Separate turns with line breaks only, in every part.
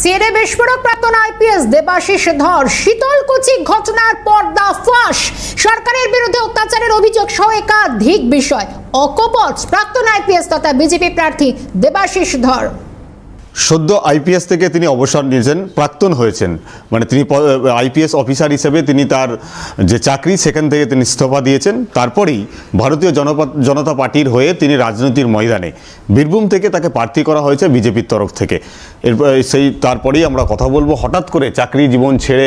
CNA বিস্ফোরক প্রাক্তন IPS Debashis ধর। শীতলকুচি ঘটনার পর্দা ফাঁস। সরকারের বিরুদ্ধে অত্যাচারের অভিযোগ সহ একাধিক বিষয়। অকপট প্রাক্তন আইপিএস তথা বিজেপি প্রার্থী দেবাশিস ধর।
সদ্য আইপিএস থেকে তিনি অবসর নিয়েছেন, প্রাক্তন হয়েছেন। মানে তিনি আইপিএস অফিসার হিসেবে তিনি তার যে চাকরি, সেখান থেকে তিনি ইস্তফা দিয়েছেন। তারপরেই ভারতীয় জনতা পার্টির হয়ে তিনি রাজনীতির ময়দানে। বীরভূম থেকে তাকে প্রার্থী করা হয়েছে বিজেপির তরফ থেকে। এরপর সেই, তারপরেই আমরা কথা বলব, হঠাৎ করে চাকরি জীবন ছেড়ে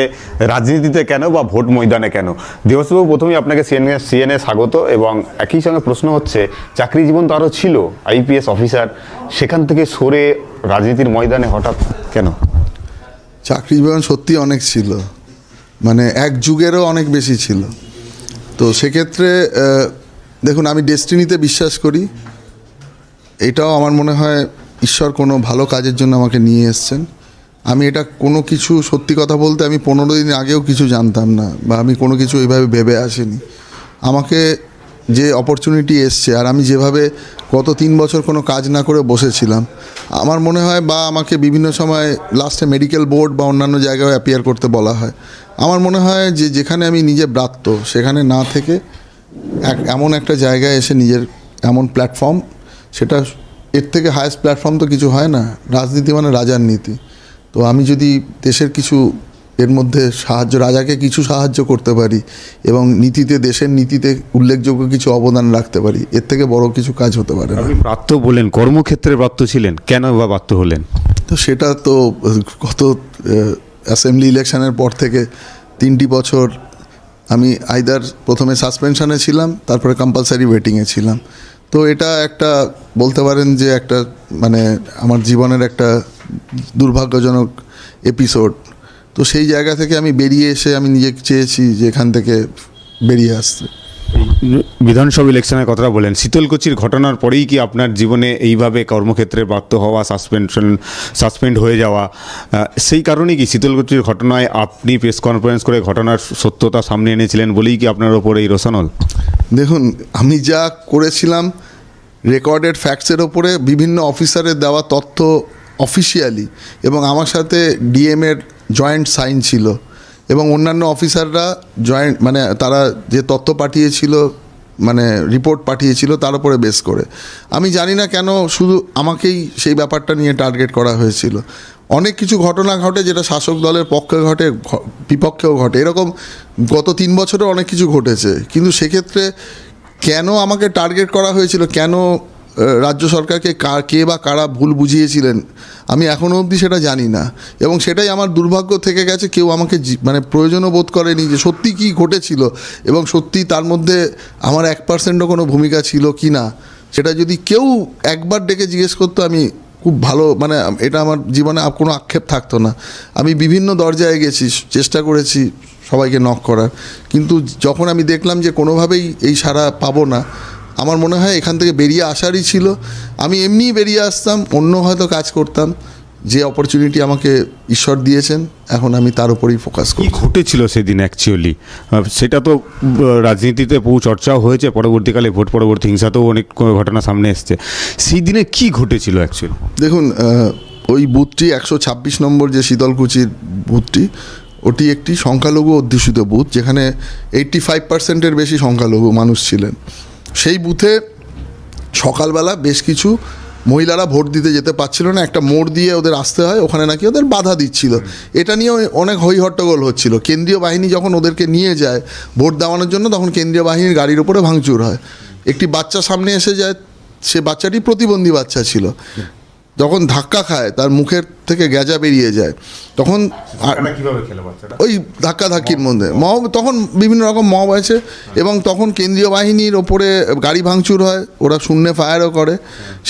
রাজনীতিতে কেন বা ভোট ময়দানে কেন? দিবসবাবু প্রথমেই আপনাকে সিএনএ সিএনএ স্বাগত এবং একই সঙ্গে প্রশ্ন হচ্ছে, চাকরি জীবন তো আরও ছিল আইপিএস অফিসার সেখান থেকে সরে রাজনীতির ময়দানে হঠাৎ কেন?
চাকরি জীবন সত্যি অনেক ছিল। মানে এক যুগেরও অনেক বেশি ছিল। তো সেক্ষেত্রে দেখুন, আমি ডেস্টিনিতে বিশ্বাস করি। এটাও আমার মনে হয় ঈশ্বর কোনো ভালো কাজের জন্য আমাকে নিয়ে এসছেন। আমি এটা কোনো কিছু সত্যি কথা বলতে আমি পনেরো দিন আগেও কিছু জানতাম না, বা আমি কোনো কিছু এইভাবে ভেবে আসিনি। আমাকে যে অপরচুনিটি এসছে, আর আমি যেভাবে গত তিন বছর কোনো কাজ না করে বসেছিলাম, আমার মনে হয় বা আমাকে বিভিন্ন সময় লাস্টে মেডিকেল বোর্ড বা অন্যান্য জায়গায় অ্যাপিয়ার করতে বলা হয়। আমার মনে হয় যে যেখানে আমি নিজে ব্রাত্য, সেখানে না থেকে এক, এমন একটা জায়গায় এসে নিজের এমন প্ল্যাটফর্ম সেটা এর থেকে হায়েস্ট প্ল্যাটফর্ম তো কিছু হয় না। রাজনীতি মানে রাজার নীতি। তো আমি যদি দেশের কিছু এর মধ্যে সাহায্য রাজাকে কিছু সাহায্য করতে পারি এবং নীতিতে দেশের নীতিতে উল্লেখযোগ্য কিছু অবদান রাখতে পারি। এর থেকে বড় কিছু কাজ হতে পারে
আপনি প্রাপ্ত বলেন কর্মক্ষেত্রে প্রাপ্ত ছিলেন কেন বা প্রাপ্ত হলেন?
তো সেটা তো গত অ্যাসেম্বলি ইলেকশনের পর থেকে তিনটি বছর আমি আইদার প্রথমে সাসপেনশনে ছিলাম তারপরে কম্পালসারি ওয়েটিংয়ে ছিলাম। তো এটা একটা বলতে পারেন যে একটা মানে আমার জীবনের একটা দুর্ভাগ্যজনক এপিসোড তো সেই জায়গা থেকে আমি বেরিয়ে এসে আমি নিজে চেয়েছি যে এখান থেকে বেরিয়ে আসতে।
বিধানসভা ইলেকশনের কথাটা বলেন শীতলকুচির ঘটনার পরেই কি আপনার জীবনে এইভাবে কর্মক্ষেত্রে প্রাপ্ত হওয়া সাসপেনশন সাসপেন্ড হয়ে যাওয়া সেই কারণেই কি শীতলকুচির ঘটনায় আপনি প্রেস কনফারেন্স করে ঘটনার সত্যতা সামনে এনেছিলেন বলেই কি আপনার ওপর এই রোশানল?
দেখুন আমি যা করেছিলাম রেকর্ডেড ফ্যাক্টসের ওপরে বিভিন্ন অফিসারের দেওয়া তথ্য অফিসিয়ালি এবং আমার সাথে ডিএমের জয়েন্ট সাইন ছিল। এবং অন্যান্য অফিসাররা জয়েন্ট মানে তারা যে তথ্য পাঠিয়েছিল মানে রিপোর্ট পাঠিয়েছিল, তার উপরে বেস করে। আমি জানি না কেন শুধু আমাকেই সেই ব্যাপারটা নিয়ে টার্গেট করা হয়েছিল। অনেক কিছু ঘটনা ঘটে যেটা শাসক দলের পক্ষে ঘটে বিপক্ষেও ঘটে। এরকম গত তিন বছরে অনেক কিছু ঘটেছে। কিন্তু সেক্ষেত্রে কেন আমাকে টার্গেট করা হয়েছিল? কেন রাজ্য সরকারকে কা- বা কারা ভুল বুঝিয়েছিলেন, আমি এখনও অবধি সেটা জানি না। এবং সেটাই আমার দুর্ভাগ্য থেকে গেছে, কেউ আমাকে মানে প্রয়োজনও বোধ করেনি যে সত্যি কী ঘটেছিল। এবং সত্যি তার মধ্যে আমার এক পার্সেন্টও কোনো ভূমিকা ছিল কি না, সেটা যদি কেউ একবার ডেকে জিজ্ঞেস করতো, আমি খুব ভালো মানে এটা আমার জীবনে কোনো আক্ষেপ থাকতো না। আমি বিভিন্ন দরজায় গেছি, চেষ্টা করেছি সবাইকে নক করার। কিন্তু যখন আমি দেখলাম যে কোনোভাবেই এই সাড়া পাবো না আমার মনে হয় এখান থেকে বেরিয়ে আসারই ছিল। আমি এমনিই বেরিয়ে আসতাম অন্য হয়তো কাজ করতাম। যে অপরচুনিটি আমাকে ঈশ্বর দিয়েছেন এখন আমি তার উপরেই ফোকাস করি
ঘটেছিল সেদিন অ্যাকচুয়ালি সেটা তো রাজনীতিতে বহু চর্চাও হয়েছে পরবর্তীকালে ভোট পরবর্তী হিংসাতেও অনেক ঘটনা সামনে এসছে। সেই দিনে কি ঘটেছিল অ্যাকচুয়ালি
দেখুন ওই বুথটি একশো ছাব্বিশ নম্বর যে শীতলকুচির বুথটি ওটি একটি সংখ্যালঘু অধ্যুষিত বুথ যেখানে এইট্টি ফাইভ পার্সেন্টের বেশি সংখ্যালঘু মানুষ ছিলেন। সেই বুথে সকালবেলা বেশ কিছু মহিলারা ভোট দিতে যেতে পারছিল না। একটা মোড় দিয়ে ওদের আসতে হয়, ওখানে নাকি ওদের বাধা দিচ্ছিল। এটা নিয়েও অনেক হই হট্টগোল হচ্ছিল। কেন্দ্রীয় বাহিনী যখন ওদেরকে নিয়ে যায় ভোট দেওয়ানোর জন্য, তখন কেন্দ্রীয় বাহিনীর গাড়ির উপরে ভাঙচুর হয়। একটি বাচ্চা সামনে এসে যায়, সে বাচ্চাটি প্রতিবন্ধী বাচ্চা ছিল। যখন ধাক্কা খায় তার মুখের থেকে গেজা বেরিয়ে যায়। তখন ওই ধাক্কা ধাক্কির মধ্যে। মব তখন বিভিন্ন রকম মব আছে এবং তখন কেন্দ্রীয় বাহিনীর ওপরে গাড়ি ভাঙচুর হয় ওরা শূন্যে ফায়ারও করে।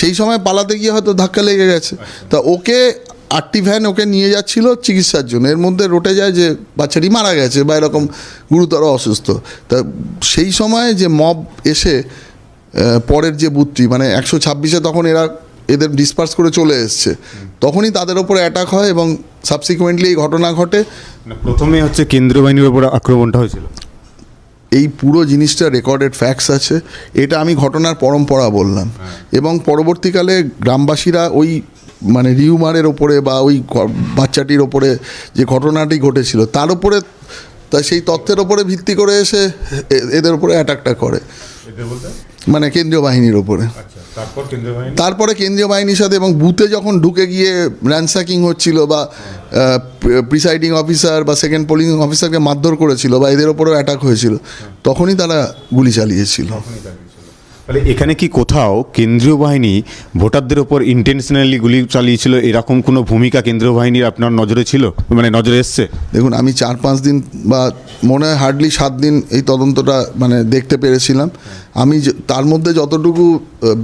সেই সময় পালাতে গিয়ে হয়তো ধাক্কা লেগে গেছে। তা ওকে আটটি ভ্যান ওকে নিয়ে যাচ্ছিল চিকিৎসার জন্য। এর মধ্যে রোটে যায় যে বাচ্চাটি মারা গেছে বা এরকম গুরুতর অসুস্থ। তা সেই সময় যে মব এসে পরের যে বুথটি মানে একশো ছাব্বিশে তখন এরা এদের ডিসপার্স করে চলে এসছে। তখনই তাদের ওপর অ্যাটাক হয় এবং সাবসিকুয়েন্টলি এই ঘটনা ঘটে।
মানে প্রথমে হচ্ছে কেন্দ্রীয় বাহিনীর উপর আক্রমণটা হয়েছিল।
এই পুরো জিনিসটা রেকর্ডেড ফ্যাক্টস আছে। এটা আমি ঘটনার পরম্পরা বললাম। এবং পরবর্তীকালে গ্রামবাসীরা ওই মানে রিউমারের ওপরে বা ওই বাচ্চাটির ওপরে যে ঘটনাটি ঘটেছিল তার ওপরে তা সেই তথ্যের ওপরে ভিত্তি করে এসে এদের ওপরে অ্যাটাকটা করে। মানে কেন্দ্রীয় বাহিনীর ওপরে
তারপর কেন্দ্রীয় বাহিনী?
তারপরে কেন্দ্রীয় বাহিনীর সাথে এবং বুথে যখন ঢুকে গিয়ে র্যান্সাকিং হচ্ছিল বা প্রিসাইডিং অফিসার বা সেকেন্ড পোলিং অফিসারকে মারধর করেছিল বা এদের ওপরেও অ্যাটাক হয়েছিল তখনই তারা গুলি চালিয়েছিল।
তাহলে এখানে কি কোথাও কেন্দ্রীয় বাহিনী ভোটারদের ওপর ইন্টেনশনালি গুলি চালিয়েছিল? এরকম কোনো ভূমিকা কেন্দ্রীয় বাহিনীর আপনার নজরে ছিল? মানে নজরে এসছে?
দেখুন আমি চার পাঁচ দিন বা মনে হয় হার্ডলি সাত দিন এই তদন্তটা মানে দেখতে পেরেছিলাম। আমি তার মধ্যে যতটুকু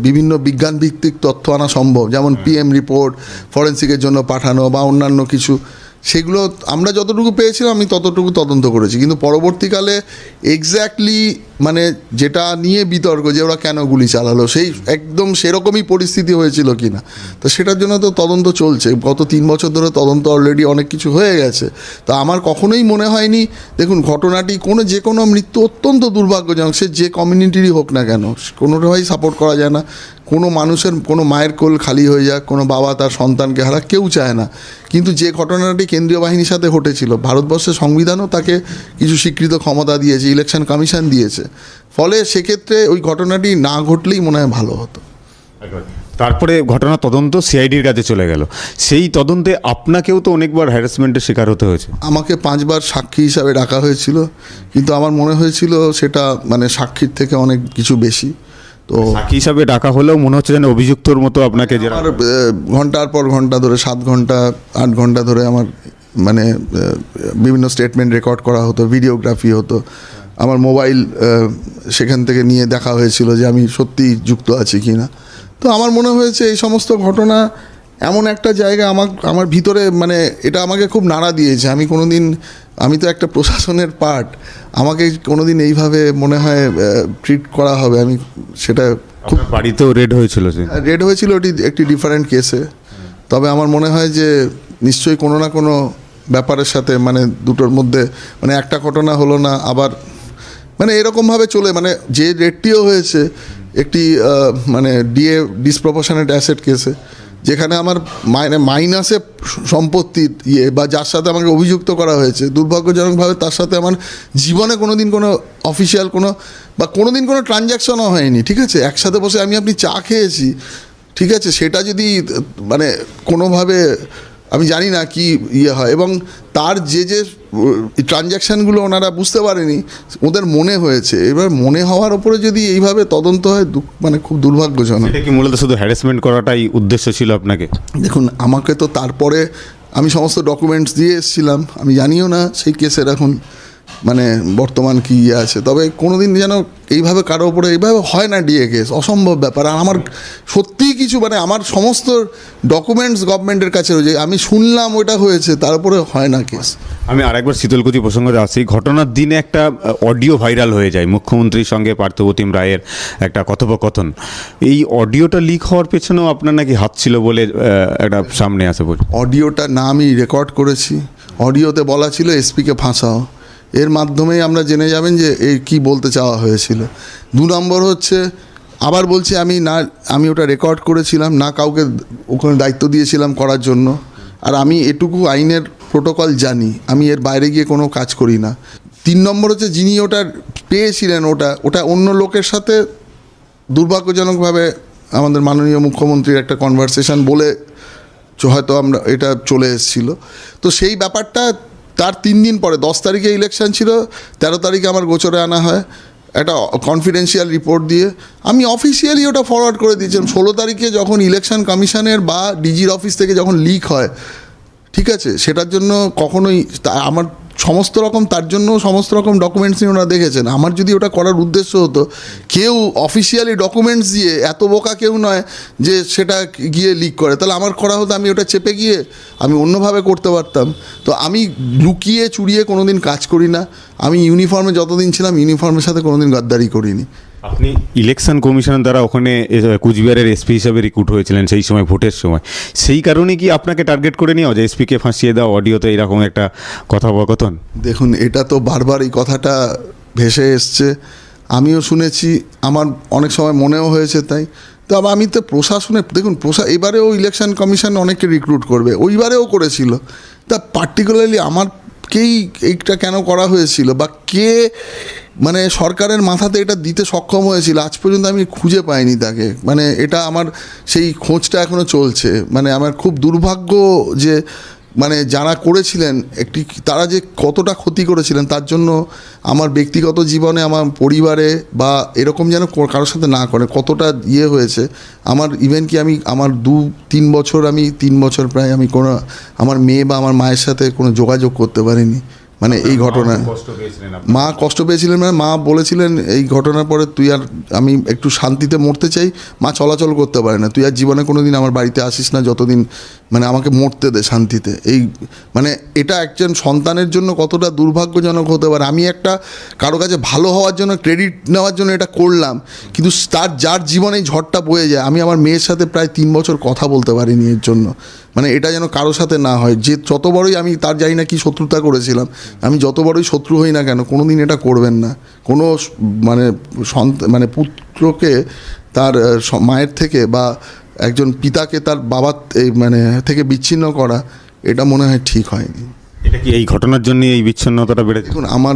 বিভিন্ন বিজ্ঞান ভিত্তিক তথ্য আনা সম্ভব যেমন পিএম রিপোর্ট ফরেন্সিকের জন্য পাঠানো বা অন্যান্য কিছু সেগুলো আমরা যতটুকু পেয়েছিলাম আমি ততটুকু তদন্ত করেছি। কিন্তু পরবর্তীকালে এক্স্যাক্টলি মানে যেটা নিয়ে বিতর্ক যে ওরা কেন গুলি চালালো, সেই একদম সেরকমই পরিস্থিতি হয়েছিল কি না তো সেটার জন্য তো তদন্ত চলছে। গত তিন বছর ধরে তদন্ত অলরেডি অনেক কিছু হয়ে গেছে। তো আমার কখনোই মনে হয়নি, দেখুন, ঘটনাটি কোনো যে কোনো মৃত্যু অত্যন্ত দুর্ভাগ্যজনক, সে যে কমিউনিটিরই হোক না কেন কোনোটাই সাপোর্ট করা যায় না। কোনো মানুষের কোনো মায়ের কোল খালি হয়ে যাক, কোনো বাবা তার সন্তানকে হারা কেউ চায় না। কিন্তু যে ঘটনাটি কেন্দ্রীয় বাহিনীর সাথে ঘটেছিল, ভারতবর্ষের সংবিধানও তাকে কিছু স্বীকৃত ক্ষমতা দিয়েছে ইলেকশন কমিশন দিয়েছে। ফলে সেক্ষেত্রে ওই ঘটনাটি না ঘটলেই মনে হয় ভালো হতো।
তারপরে ঘটনা তদন্ত সিআইডির কাছে চলে গেল। সেই তদন্তে আপনাকেও তো অনেকবার হ্যারাসমেন্টের শিকার হতে হয়েছে।
আমাকে পাঁচবার সাক্ষী হিসাবে ডাকা হয়েছিল। কিন্তু আমার মনে হয়েছিল সেটা মানে সাক্ষীর থেকে অনেক কিছু বেশি। তো
সাক্ষী হিসাবে ডাকা হলেও মনে হচ্ছে যেন অভিযুক্তর মতো আপনাকে
আমার ঘণ্টার পর ঘণ্টা ধরে সাত ঘণ্টা আট ঘণ্টা ধরে আমার মানে বিভিন্ন স্টেটমেন্ট রেকর্ড করা হতো ভিডিওগ্রাফি হতো। আমার মোবাইল সেখান থেকে নিয়ে দেখা হয়েছিল যে আমি সত্যি যুক্ত আছি কি না। তো আমার মনে হয়েছে এই সমস্ত ঘটনা এমন একটা জায়গা আমার আমার ভিতরে মানে এটা আমাকে খুব নাড়া দিয়েছে। আমি কোনো দিন আমি তো একটা প্রশাসনের পার্ট আমাকে কোনো দিন এইভাবে মনে হয় ট্রিট করা হবে। আমি সেটা খুব
বাড়িতেও রেড হয়েছিল
রেড হয়েছিল ওটি একটি ডিফারেন্ট কেসে তবে আমার মনে হয় যে নিশ্চয়ই কোনো না কোনো ব্যাপারের সাথে মানে দুটোর মধ্যে মানে একটা ঘটনা হলো না আবার মানে এরকমভাবে চলে মানে যে রেডটিও হয়েছে, একটি মানে ডিএ ডিসপ্রপোর্শনেট অ্যাসেট কেসে যেখানে আমার মাইনে মাইনাসে সম্পত্তির ইয়ে বা যার সাথে আমাকে অভিযুক্ত করা হয়েছে, দুর্ভাগ্যজনকভাবে তার সাথে আমার জীবনে কোনো দিন কোনো অফিসিয়াল কোনো, বা কোনো দিন কোনো ট্রানজ্যাকশনও হয়নি, ঠিক আছে? একসাথে বসে আমি আপনি চা খেয়েছি, ঠিক আছে? সেটা যদি মানে কোনোভাবে আমি জানি না কি ইয়ে হয়। এবং তার যে যে ট্রানজ্যাকশানগুলো ওনারা বুঝতে পারেনি ওদের মনে হয়েছে। এবার মনে হওয়ার ওপরে যদি এইভাবে তদন্ত হয় মানে খুব দুর্ভাগ্যজনক।
এটা কি মূলত শুধু হ্যারাসমেন্ট করাটাই উদ্দেশ্য ছিল আপনাকে?
দেখুন আমাকে তো তারপরে আমি সমস্ত ডকুমেন্টস দিয়ে এসেছিলাম। আমি জানিও না সেই কেসের এখন মানে বর্তমান কি ইয়ে আছে? তবে কোনো দিন যেন এইভাবে কারও উপরে এইভাবে হয় না ডিএ কেস অসম্ভব ব্যাপার। আর আমার সত্যিই কিছু মানে আমার সমস্ত ডকুমেন্টস গভর্নমেন্টের কাছে রয়েছে আমি শুনলাম ওটা হয়েছে তার উপরে হয় না কেস
আমি আরেকবার শীতলকুচি প্রসঙ্গে আসি। ঘটনার দিনে একটা অডিও ভাইরাল হয়ে যায় মুখ্যমন্ত্রীর সঙ্গে পার্থপ্রতিম রায়ের একটা কথোপকথন। এই অডিওটা লিক হওয়ার পেছনেও আপনার নাকি হাত ছিল বলে একটা সামনে আসে বলছে
অডিওটা না আমি রেকর্ড করেছি। অডিওতে বলা ছিল এসপিকে ফাঁসাও। এর মাধ্যমেই আমরা জেনে যাবেন যে এই কি বলতে চাওয়া হয়েছিল। দু নম্বর হচ্ছে, আবার বলছি আমি না, আমি ওটা রেকর্ড করেছিলাম, না কাউকে ওখানে দায়িত্ব দিয়েছিলাম করার জন্য। আর আমি এটুকু আইনের প্রোটোকল জানি, আমি এর বাইরে গিয়ে কোনো কাজ করি না। তিন নম্বর হচ্ছে, যিনি ওটা পেয়েছিলেন ওটা ওটা অন্য লোকের সাথে দুর্ভাগ্যজনকভাবে আমাদের মাননীয় মুখ্যমন্ত্রীর একটা কনভারসেশন বলে হয়তো আমরা, এটা চলে এসেছিল। তো সেই ব্যাপারটা তার তিন দিন পরে, দশ তারিখে ইলেকশন ছিল, তেরো তারিখে আমার গোচরে আনা হয়। একটা কনফিডেন্সিয়াল রিপোর্ট দিয়ে। আমি অফিসিয়ালি ওটা ফরওয়ার্ড করে দিয়েছিলাম। ষোলো তারিখে যখন ইলেকশন কমিশনের বা ডিজির অফিস থেকে যখন লিক হয়, ঠিক আছে? সেটার জন্য কখনোই আমার সমস্ত রকম, তার জন্য সমস্ত রকম ডকুমেন্টস নিয়ে ওনারা দেখেছেন। আমার যদি ওটা করার উদ্দেশ্য হতো, কেউ অফিসিয়ালি ডকুমেন্টস দিয়ে এত বোকা কেউ নয় যে সেটা গিয়ে লিক করে। তাহলে আমার করা হতো, আমি ওটা চেপে গিয়ে আমি অন্যভাবে করতে পারতাম। তো আমি লুকিয়ে চুরিয়ে কোনো দিন কাজ করি না। আমি ইউনিফর্মে যতদিন ছিলাম ইউনিফর্মের সাথে কোনো দিন গাদ্দারি করিনি।
আপনি ইলেকশন কমিশনের দ্বারা ওখানে কুচবিহারের এসপি হিসাবে রিক্রুট হয়েছিলেন সেই সময়, ভোটের সময়। সেই কারণে কি আপনাকে টার্গেট করে নেওয়া যে এসপিকে ফাঁসিয়ে দাও অডিওতে এরকম একটা কথোপকথন?
দেখুন, এটা তো বারবার এই কথাটা ভেসে এসছে। আমিও শুনেছি, আমার অনেক সময় মনেও হয়েছে তাই। তো আবার আমি তো প্রশাসনে, দেখুন, প্রশা, এবারেও ইলেকশন কমিশন অনেককে রিক্রুট করবে, ওইবারেও করেছিল। তা পার্টিকুলারলি আমারকেই এইটা কেন করা হয়েছিল? বা কে মানে সরকারের মাথাতে এটা দিতে সক্ষম হয়েছিল? আজ পর্যন্ত আমি খুঁজে পাইনি তাকে। মানে এটা আমার সেই খোঁজটা এখনও চলছে। মানে আমার খুব দুর্ভাগ্য যে মানে যারা করেছিলেন, একটি তারা যে কতটা ক্ষতি করেছিলেন, তার জন্য আমার ব্যক্তিগত জীবনে, আমার পরিবারে বা এরকম যেন কারোর সাথে না করে, কতটা ইয়ে হয়েছে, আমার ইভেন কি আমি, আমার দু, তিন বছর আমি, তিন বছর প্রায় আমি কোনো, আমার মেয়ে বা আমার মায়ের সাথে কোনো যোগাযোগ করতে পারিনি। মানে এই ঘটনা মা কষ্ট পেয়েছিলেন মানে মা বলেছিলেন এই ঘটনার পরে তুই আর আমি একটু শান্তিতে মরতে চাই মা চলাচল করতে পারে না। তুই আর জীবনে কোনো দিন আমার বাড়িতে আসিস না যতদিন মানে আমাকে মরতে দে শান্তিতে। এই মানে এটা একজন সন্তানের জন্য কতটা দুর্ভাগ্যজনক হতে পারে। আমি একটা কারও কাছে ভালো হওয়ার জন্য ক্রেডিট নেওয়ার জন্য এটা করলাম কিন্তু তার যার জীবনে এই ঝড়টা বয়ে যায় আমি আমার মেয়ের সাথে প্রায় তিন বছর কথা বলতে পারিনি এর জন্য। মানে এটা যেন কারোর সাথে না হয়। যে যত বড়ই আমি তার জানি না কি শত্রুতা করেছিলাম আমি যত বড়ই শত্রু হই না কেন কোনো দিন এটা করবেন না। কোনো মানে সন্ত মানে পুত্রকে তার মায়ের থেকে বা একজন পিতাকে তার বাবার এই মানে থেকে বিচ্ছিন্ন করা এটা মনে হয় ঠিক হয়নি।
এটা কি এই ঘটনার জন্য এই বিচ্ছিন্নতাটা বেড়েছে?
দেখুন আমার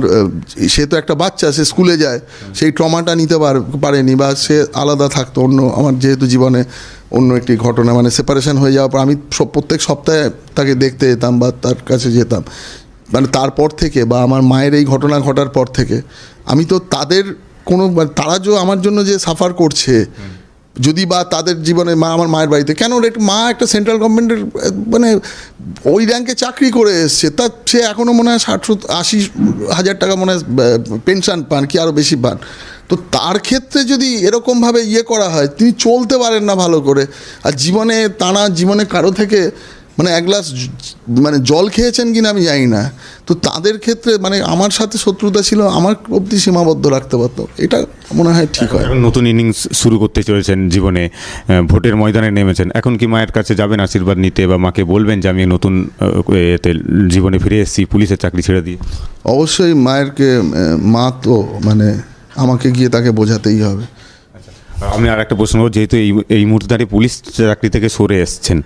সে তো একটা বাচ্চা সে স্কুলে যায় সেই ট্রমাটা নিতে পার- পারেনি বা সে আলাদা থাকতো অন্য আমার যেহেতু জীবনে অন্য একটি ঘটনা মানে সেপারেশন হয়ে যাওয়ার পর আমি প্রত্যেক সপ্তাহে তাকে দেখতে যেতাম বা তার কাছে যেতাম। মানে তারপর থেকে বা আমার মায়ের এই ঘটনা ঘটার পর থেকে, আমি তো তাদের কোনো মানে তারা যে আমার জন্য যে সাফার করছে, যদি বা তাদের জীবনে মা আমার মায়ের বাড়িতে, কেন একটা মা একটা সেন্ট্রাল গভর্নমেন্টের মানে ওই র্যাঙ্কে চাকরি করে এসছে, তা সে এখনও মনে হয় ষাট আশি হাজার টাকা মনে হয় পেনশন পান, কি আরও বেশি পান। তো তার ক্ষেত্রে যদি এরকমভাবে ইয়ে করা হয়, তিনি চলতে পারেন না ভালো করে। আর জীবনে তারা জীবনে কারও থেকে মানে এক গ্লাস মানে জল খেয়েছেন কিনা আমি জানি না। তো তাদের ক্ষেত্রে মানে আমার সাথে শত্রুতা ছিল আমার অব্দি সীমাবদ্ধ রাখতে পারতো। এটা মনে হয় ঠিক হয়।
এখন নতুন ইনিংস শুরু করতে চলেছেন জীবনে ভোটের ময়দানে নেমেছেন। এখন কি মায়ের কাছে যাবেন আশীর্বাদ নিতে বা মাকে বলবেন যে আমি নতুন এতে জীবনে ফিরে এসেছি পুলিশের চাকরি ছেড়ে দিয়ে?
অবশ্যই মায়েরকে মা তো মানে আমাকে গিয়ে তাকে বোঝাতেই হবে।
আমি আর একটা প্রশ্ন করব, যেহেতু এই এই মুহূর্তে দাঁড়িয়ে পুলিশ চাকরি থেকে সরে এসছেন।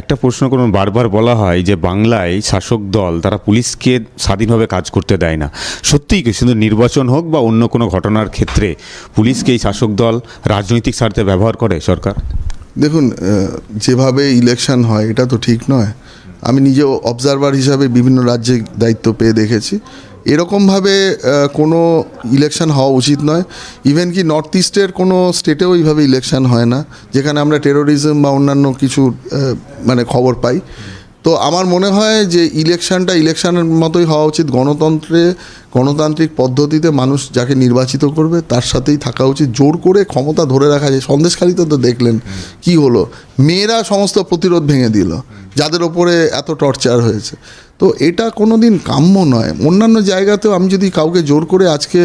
একটা প্রশ্ন করুন বারবার বলা হয় যে বাংলায় শাসক দল তারা পুলিশকে স্বাধীনভাবে কাজ করতে দেয় না। সত্যিই কি? শুধু নির্বাচন হোক বা অন্য কোনো ঘটনার ক্ষেত্রে পুলিশকে এই শাসক দল রাজনৈতিক স্বার্থে ব্যবহার করে সরকার?
দেখুন যেভাবে ইলেকশন হয় এটা তো ঠিক নয়। আমি নিজেও অবজারভার হিসাবে বিভিন্ন রাজ্যে দায়িত্ব পেয়ে দেখেছি। এরকমভাবে কোনো ইলেকশন হওয়া উচিত নয়। ইভেন কি নর্থ ইস্টের কোনো স্টেটেও এইভাবে ইলেকশন হয় না, যেখানে আমরা টেরোরিজম বা অন্যান্য কিছু মানে খবর পাই। তো আমার মনে হয় যে ইলেকশনটা ইলেকশনের মতোই হওয়া উচিত। গণতন্ত্রে গণতান্ত্রিক পদ্ধতিতে মানুষ যাকে নির্বাচিত করবে তার সাথেই থাকা উচিত। জোর করে ক্ষমতা ধরে রাখা যায় সন্দেশখালিতে তো দেখলেন কি হলো। মেয়েরা সমস্ত প্রতিরোধ ভেঙে দিল যাদের ওপরে এত টর্চার হয়েছে। তো এটা কোনো দিন কাম্য নয়। অন্যান্য জায়গাতেও আমি যদি কাউকে জোর করে আজকে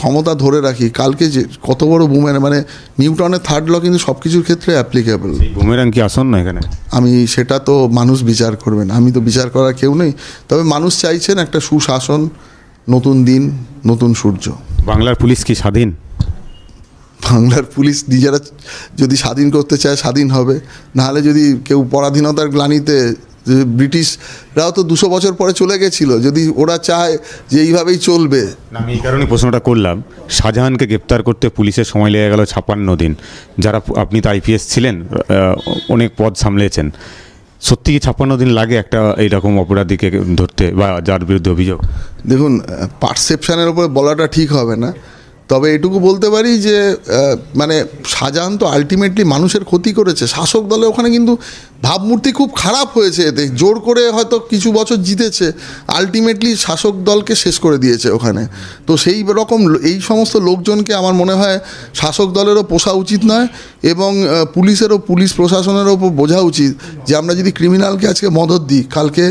ক্ষমতা ধরে রাখি কালকে যে কত বড় বুমের মানে নিউটনের থার্ড ল কিন্তু সব কিছুর ক্ষেত্রে অ্যাপ্লিকেবল
বুমেরাং কি আসন্ন এখানে?
আমি সেটা তো মানুষ বিচার করবেন আমি তো বিচার করার কেউ নেই। তবে মানুষ চাইছেন একটা সুশাসন নতুন দিন নতুন সূর্য।
বাংলার পুলিশ কি স্বাধীন?
বাংলার পুলিশ নিজেরা যদি স্বাধীন করতে চায় স্বাধীন হবে। নাহলে যদি কেউ পরাধীনতার গ্লানিতে ব্রিটিশরাও তো দুশো বছর পরে চলে গেছিল যদি ওরা চায় যে এইভাবেই চলবে।
না, আমি এই কারণে প্রশ্নটা করলাম শাহজাহানকে গ্রেপ্তার করতে পুলিশের সময় লেগে গেল ছাপ্পান্ন দিন। যারা আপনি তো আইপিএস ছিলেন অনেক পদ সামলেছেন। সত্যি ছাপ্পান্ন দিন লাগে একটা এইরকম অপরাধীকে ধরতে বা যার বিরুদ্ধে অভিযোগ?
দেখুন পারসেপশানের উপরে বলাটা ঠিক হবে না। তবে এটুকু বলতে পারি যে মানে শাহজাহান তো আলটিমেটলি মানুষের ক্ষতি করেছে। শাসক দলে ওখানে কিন্তু ভাবমূর্তি খুব খারাপ হয়েছে এতে। জোর করে হয়তো কিছু বছর জিতেছে আলটিমেটলি শাসক দলকে শেষ করে দিয়েছে ওখানে। তো সেই রকম এই সমস্ত লোকজনকে আমার মনে হয় শাসক দলেরও পোষা উচিত নয় এবং পুলিশেরও, পুলিশ প্রশাসনের ওপর বোঝা উচিত যে আমরা যদি ক্রিমিনালকে আজকে মদত দিই, কালকে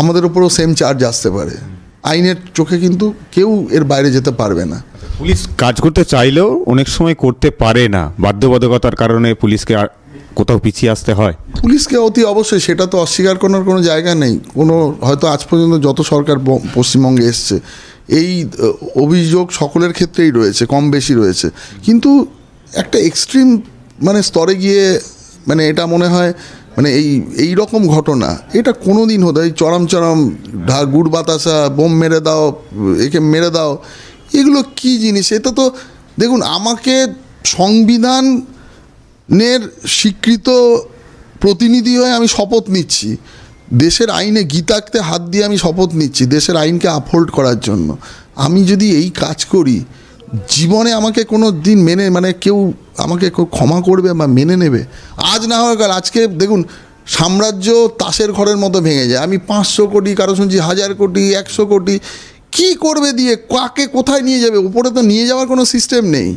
আমাদের ওপরও সেম চার্জ আসতে পারে। আইনের চোখে কিন্তু কেউ এর বাইরে যেতে পারবে না।
পুলিশ কাজ করতে চাইলেও অনেক সময় করতে পারে না। বাধ্যবাধকতার কারণে পুলিশকে কোথাও পিছিয়ে আসতে হয়।
পুলিশকে অতি অবশ্যই সেটা তো অস্বীকার করার কোনো জায়গা নেই। কোনো হয়তো আজ পর্যন্ত যত সরকার পশ্চিমবঙ্গে এসছে, এই অভিযোগ সকলের ক্ষেত্রেই রয়েছে, কম বেশি রয়েছে। কিন্তু একটা এক্সট্রিম মানে স্তরে গিয়ে মানে এটা মনে হয় মানে এই এই রকম ঘটনা, এটা কোনো দিন হতো এই চরম চরম গুড় বাতাসা, বোম মেরে দাও, একে মেরে দাও এগুলো কি জিনিস? এটা তো, দেখুন, আমাকে সংবিধানের স্বীকৃত প্রতিনিধি হয়ে আমি শপথ নিচ্ছি। দেশের আইনে গীতাকে হাত দিয়ে আমি শপথ নিচ্ছি দেশের আইনকে আপহোল্ড করার জন্য। আমি যদি এই কাজ করি, জীবনে আমাকে কোনো দিন মেনে মানে কেউ আমাকে ক্ষমা করবে বা মেনে নেবে, আজ না হয় কাল, আজকে দেখুন, সাম্রাজ্য তাসের ঘরের মতো ভেঙে যায়। আমি পাঁচশো কোটি, কারও শুনছি হাজার কোটি, একশো কোটি কি করবে দিয়ে? কাকে কোথায় নিয়ে যাবে? উপরে তো নিয়ে যাওয়ার কোনো সিস্টেম নেই।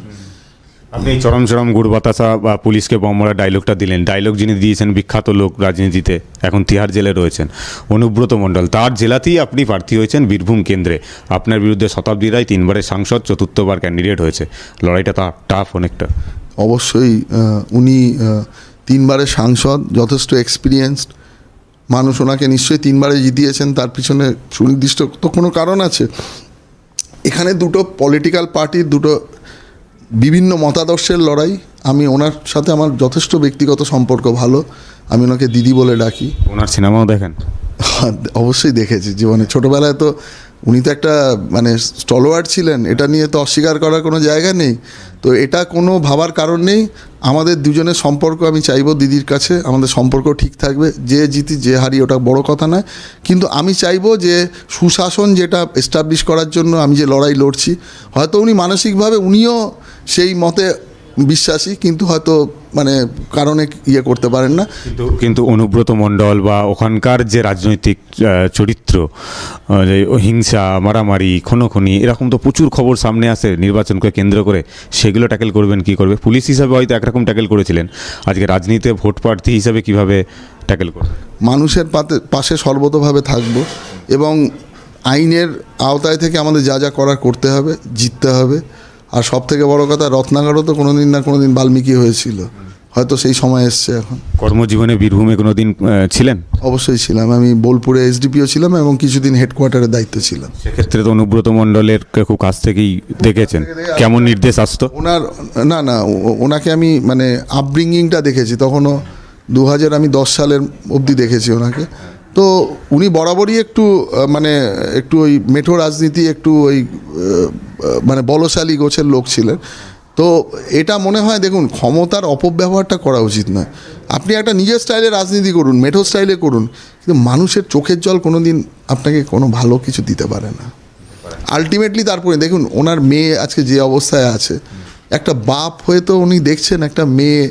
আপনি চরম চরম গুড় বাতাসা বা পুলিশকে বমরা ডায়লগটা দিলেন। ডায়লগ যিনি দিয়েছেন বিখ্যাত লোক রাজনীতিতে এখন তিহার জেলে রয়েছেন। অনুব্রত মণ্ডল তার জেলাতেই আপনি প্রার্থী হয়েছেন বীরভূম কেন্দ্রে। আপনার বিরুদ্ধে শতাব্দী রায় তিনবারের সাংসদ চতুর্থবার ক্যান্ডিডেট হয়েছে। লড়াইটা তা টাফ অনেকটা।
অবশ্যই উনি তিনবারের সাংসদ যথেষ্ট এক্সপিরিয়েন্সড মানুষ ওনাকে নিশ্চয়ই তিনবারে জিতিয়েছেন তার পিছনে সুনির্দিষ্ট তো কোনো কারণ আছে। এখানে দুটো পলিটিক্যাল পার্টির দুটো বিভিন্ন মতাদর্শের লড়াই। আমি ওনার সাথে আমার যথেষ্ট ব্যক্তিগত সম্পর্ক ভালো। আমি ওনাকে দিদি বলে ডাকি।
ওনার সিনেমাও দেখেন?
অবশ্যই দেখেছি জীবনে। ছোটোবেলায় তো উনি তো একটা মানে স্টলওয়ার্ড ছিলেন, এটা নিয়ে তো অস্বীকার করার কোনো জায়গা নেই। তো এটা কোনো ভাবার কারণ নেই। আমাদের দুজনের সম্পর্ক আমি চাইব দিদির কাছে, আমাদের সম্পর্ক ঠিক থাকবে, যে জিতি যে হারি ওটা বড় কথা নয়। কিন্তু আমি চাইব যে সুশাসন যেটা এস্টাবলিশ করার জন্য আমি যে লড়াই লড়ছি, হয়তো উনি মানসিকভাবে উনিও সেই মতে বিশ্বাসী কিন্তু হয়তো মানে কারণে ইয়ে করতে পারেন না।
কিন্তু কিন্তু অনুব্রত মণ্ডল বা ওখানকার যে রাজনৈতিক চরিত্র যে হিংসা মারামারি খুনোখুনি এরকম তো প্রচুর খবর সামনে আসে নির্বাচনকে কেন্দ্র করে। সেগুলো ট্যাকেল করবেন কি করবে? পুলিশ হিসাবে হয়তো একরকম ট্যাকেল করেছিলেন। আজকে রাজনীতিতে ভোট প্রার্থী হিসাবে কীভাবে ট্যাকেল করবেন
মানুষের পাতে- পাশে সর্বতভাবে থাকব এবং আইনের আওতায় থেকে আমাদের যা যা করার করতে হবে জিততে হবে। আর সব থেকে বড় কথা রত্নাকরও তো কোনোদিন না কোনোদিন বাল্মীকি হয়েছিল। হয়তো সেই সময় এসছে এখন।
কর্মজীবনে বীরভূমে কোনো দিন ছিলেন?
অবশ্যই ছিলাম। আমি বোলপুরে এসডিপিও ছিলাম এবং কিছুদিন হেডকোয়ার্টারের দায়িত্ব ছিলাম।
সেক্ষেত্রে তো অনুব্রত মণ্ডলের খুব কাছ থেকেই দেখেছেন। কেমন নির্দেশ আসতো?
ওনার না না ওনাকে আমি মানে আপব্রিঙ্গিংটা দেখেছি। তখনও দু হাজার আমি দশ সালের অবধি দেখেছি ওনাকে। তো উনি বরাবরই একটু মানে একটু ওই মেঠো রাজনীতি, একটু ওই মানে বলশালী গোছের লোক ছিলেন। তো এটা মনে হয় দেখুন, ক্ষমতার অপব্যবহারটা করা উচিত নয়। আপনি একটা নিজের স্টাইলে রাজনীতি করুন, মেঠো স্টাইলে করুন, কিন্তু মানুষের চোখের জল কোনো দিন আপনাকে কোনো ভালো কিছু দিতে পারে না। আলটিমেটলি তারপরে দেখুন, ওনার মেয়ে আজকে যে অবস্থায় আছে, একটা বাপ হয়ে তো উনি দেখছেন একটা মেয়ে,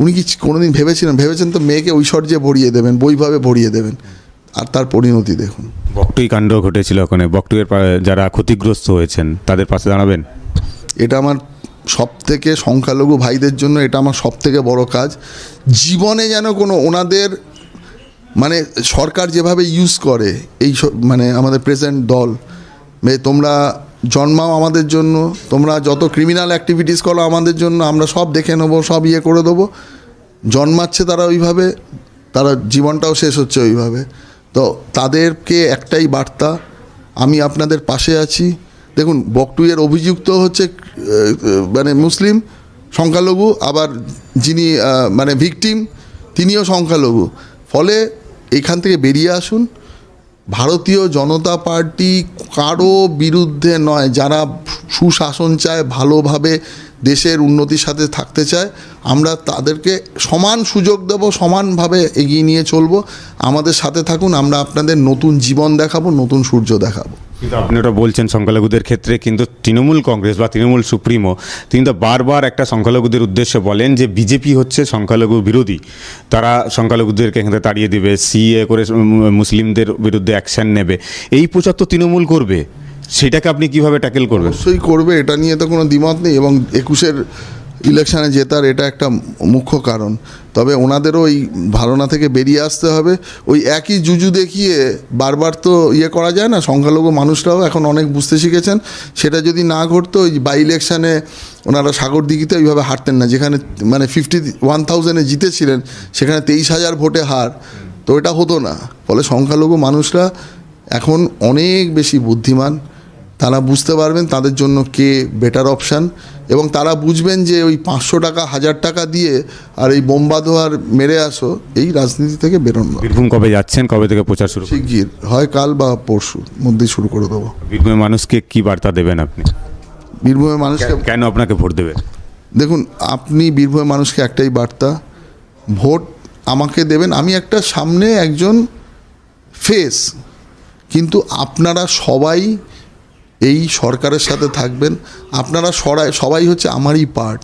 উনি কি কোনোদিন ভেবেছিলেন? ভেবেছেন তো মেয়েকে ঐশ্বর্যে ভরিয়ে দেবেন, বৈভাবে ভরিয়ে দেবেন। আর তার পরিণতি দেখুন।
বকটুই কাণ্ড ঘটেছিল ওখানে। বকটুয়ের যারা ক্ষতিগ্রস্ত হয়েছেন তাদের পাশে দাঁড়াবেন?
এটা আমার সব থেকে সংখ্যালঘু ভাইদের জন্য এটা আমার সব থেকে বড় কাজ। জীবনে যেন কোনো ওনাদের মানে সরকার যেভাবে ইউজ করে এই মানে আমাদের প্রেজেন্ট দল মে তোমরা জন্মাও আমাদের জন্য তোমরা যত ক্রিমিনাল অ্যাক্টিভিটিস করো আমাদের জন্য আমরা সব দেখে নেব সব ইয়ে করে দেবো। জন্মাচ্ছে তারা ওইভাবে তারা জীবনটাও শেষ হচ্ছে ওইভাবে। তো তাদেরকে একটাই বার্তা, আমি আপনাদের পাশে আছি। দেখুন বকটুইয়ের অভিযুক্ত হচ্ছে মানে মুসলিম, সংখ্যালঘু, আবার যিনি মানে ভিকটিম, তিনিও সংখ্যালঘু। ফলে এখান থেকে বেরিয়ে আসুন। ভারতীয় জনতা পার্টি কারও বিরুদ্ধে নয়, যারা সুশাসন চায়, ভালোভাবে দেশের উন্নতির সাথে থাকতে চায়। আমরা তাদেরকে সমান সুযোগ দেব সমানভাবে এগিয়ে নিয়ে চলবো। আমাদের সাথে থাকুন আমরা আপনাদের নতুন জীবন দেখাবো নতুন সূর্য দেখাবো।
কিন্তু আপনি ওটা বলছেন সংখ্যালঘুদের ক্ষেত্রে কিন্তু তৃণমূল কংগ্রেস বা তৃণমূল সুপ্রিমো তিনি তো বারবার একটা সংখ্যালঘুদের উদ্দেশ্যে বলেন যে বিজেপি হচ্ছে সংখ্যালঘু বিরোধী। তারা সংখ্যালঘুদেরকে এখান থেকে তাড়িয়ে দেবে সিএ করে মুসলিমদের বিরুদ্ধে অ্যাকশন নেবে। এই প্রচার তো তৃণমূল করবে। সেটাকে আপনি কীভাবে ট্যাকেল করবেন?
অবশ্যই করবে এটা নিয়ে তো কোনো দ্বিমত নেই এবং একুশের ইলেকশনে জেতার এটা একটা মুখ্য কারণ। তবে ওনাদেরও ওই ধারণা থেকে বেরিয়ে আসতে হবে। ওই একই জুজু দেখিয়ে বারবার তো ইয়ে করা যায় না, সংখ্যালঘু মানুষরাও এখন অনেক বুঝতে শিখেছেন। সেটা যদি না ঘটতো, ওই বাই ইলেকশানে ওনারা সাগর দিঘিতে ওইভাবে হারতেন না। যেখানে মানে ফিফটি ওয়ান থাউজেন্ডে জিতেছিলেন, সেখানে তেইশ হাজার ভোটে হার। তো এটা হতো না। ফলে সংখ্যালঘু মানুষরা এখন অনেক বেশি বুদ্ধিমান। তারা বুঝতে পারবেন তাদের জন্য কে বেটার অপশান এবং তারা বুঝবেন যে ওই পাঁচশো টাকা হাজার টাকা দিয়ে আর এই বোম্বা ধোয়ার মেরে আসো এই রাজনীতি থেকে বেরোনো
বীরভূম কবে যাচ্ছেন? কবে থেকে প্রচার শুরু?
শিগগির হয় কাল বা পরশু মধ্যেই শুরু করে দেবো।
বীরভূমের মানুষকে কি বার্তা দেবেন আপনি?
বীরভূমের মানুষকে
কেন আপনাকে ভোট দেবে
দেখুন আপনি বীরভূমের মানুষকে একটাই বার্তা ভোট আমাকে দেবেন। আমি একটা সামনে একজন ফেস কিন্তু আপনারা সবাই এই সরকারের সাথে থাকবেন। আপনারা সরাই, সবাই হচ্ছে আমারই পার্ট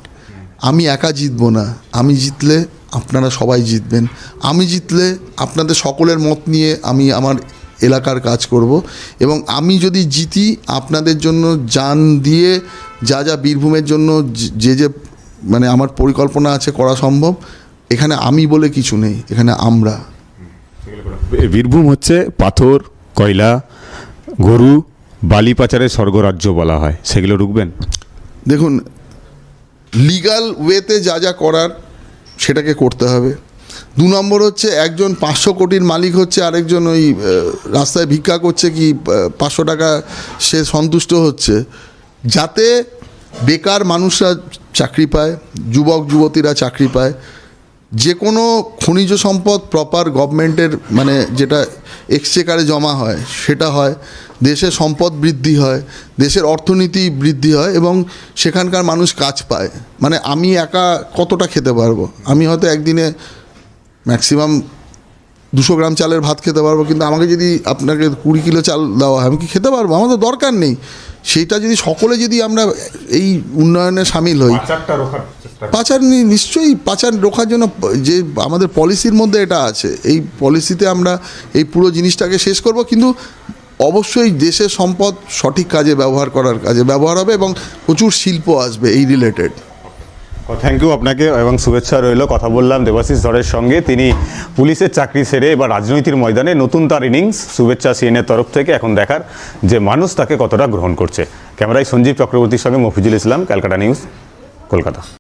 আমি একা জিতবো না। আমি জিতলে আপনারা সবাই জিতবেন। আমি জিতলে আপনাদের সকলের মত নিয়ে আমি আমার এলাকার কাজ করব। এবং আমি যদি জিতি, আপনাদের জন্য যান দিয়ে যা যা বীরভূমের জন্য যে যে মানে আমার পরিকল্পনা আছে করা সম্ভব, এখানে আমি বলে কিছু নেই। এখানে আমরা।
বীরভূম হচ্ছে পাথর, কয়লা, গরু বালি পাচারের স্বর্গরাজ্য বলা হয়। সেগুলো রুখবেন?
দেখুন লিগাল ওয়েতে যা যা করার সেটাকে করতে হবে। দু নম্বর হচ্ছে একজন পাঁচশো কোটির মালিক হচ্ছে, আরেকজন ওই রাস্তায় ভিক্ষা করছে কি পাঁচশো টাকা সে সন্তুষ্ট হচ্ছে। যাতে বেকার মানুষরা চাকরি পায়, যুবক, যুবতীরা চাকরি পায়। যে কোনো খনিজ সম্পদ প্রপার গভর্নমেন্টের মানে যেটা এক্সচেকারে জমা হয়, সেটা হয়। দেশের সম্পদ বৃদ্ধি হয়, দেশের অর্থনীতি বৃদ্ধি হয় এবং সেখানকার মানুষ কাজ পায়। মানে আমি একা কতটা খেতে পারব? আমি হয়তো একদিনে ম্যাক্সিমাম দুশো গ্রাম চালের ভাত খেতে পারব কিন্তু আমাকে যদি আপনাকে কুড়ি কিলো চাল দেওয়া হয় আমি কি খেতে পারব? আমার তো দরকার নেই। সেইটা যদি সকলে যদি আমরা এই উন্নয়নে সামিল হই। পাচার নিশ্চয়ই পাচার রোখার জন্য যে আমাদের পলিসির মধ্যে এটা আছে এই পলিসিতে আমরা এই পুরো জিনিসটাকে শেষ করব কিন্তু অবশ্যই দেশের সম্পদ সঠিক কাজে ব্যবহার করার কাজে ব্যবহার হবে এবং প্রচুর শিল্প আসবে এই রিলেটেড
থ্যাংক ইউ আপনাকে এবং শুভেচ্ছা রইল। কথা বললাম দেবাশিস ধরের সঙ্গে। তিনি পুলিশের চাকরি সেরে এবার রাজনৈতিক ময়দানে নতুন তার ইনিংস শুভেচ্ছা সিএনের তরফ থেকে এখন দেখার যে মানুষ তাকে কতটা গ্রহণ করছে। ক্যামেরায় সঞ্জীব চক্রবর্তীর সঙ্গে মফিজুল ইসলাম, ক্যালকাটা নিউজ, কলকাতা।